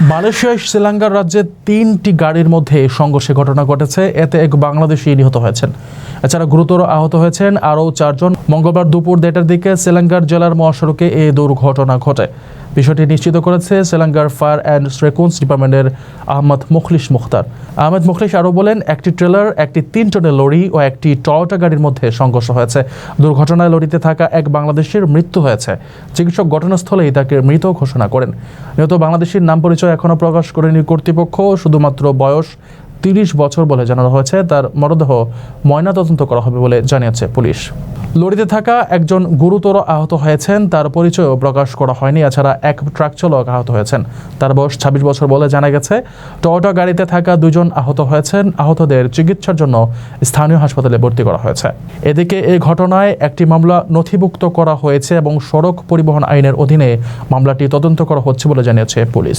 মালয়েশিয়ায় শ্রীলঙ্কার রাজ্যে তিনটি গাড়ির মধ্যে সংঘর্ষে ঘটনা ঘটেছে। এতে এক বাংলাদেশি নিহত হয়েছেন। এছাড়া গুরুতর আহত হয়েছেন আরও চারজন। মঙ্গলবার দুপুর দেড়টার দিকে শ্রীলঙ্কার জেলার মহাসড়কে এই দুর্ঘটনা ঘটে। বিষয়টি নিশ্চিত করেছে শ্রীলঙ্কার ফায়ার অ্যান্ড রেকুন্স ডিপার্টমেন্টের আহমদ মুখলিশ মুখতার। আহমেদ মুখলিশ আরও বলেন, একটি ট্রেলার, একটি তিন টনের লরি ও একটি টয়োটা গাড়ির মধ্যে সংঘর্ষ হয়েছে। দুর্ঘটনায় লরিতে থাকা এক বাংলাদেশের মৃত্যু হয়েছে। চিকিৎসক ঘটনাস্থলেই তাকে মৃত ঘোষণা করেন। নিহত বাংলাদেশের নাম পরিচয় এখনও প্রকাশ করেনি কর্তৃপক্ষ, শুধুমাত্র বয়স তিরিশ বছর বলে জানানো হয়েছে। তার মরদেহ ময়নাতদন্ত করা হবে বলে জানিয়েছে পুলিশ। লরিতে থাকা একজন গুরুতর আহত হয়েছেন। তার পরিচয়ও প্রকাশ করা হয়নি, এছাড়া এক ট্রাক চালক আহত হয়েছেন। তার বয়স ছাব্বিশ বছর বলে জানা গেছে। টয়োটা গাড়িতে থাকা দুজন আহত হয়েছেন। আহতদের চিকিৎসার জন্য স্থানীয় হাসপাতালে ভর্তি করা হয়েছে। এদিকে এই ঘটনায় একটি মামলা নথিভুক্ত করা হয়েছে এবং সড়ক পরিবহন আইনের অধীনে মামলাটি তদন্ত করা হচ্ছে বলে জানিয়েছে পুলিশ।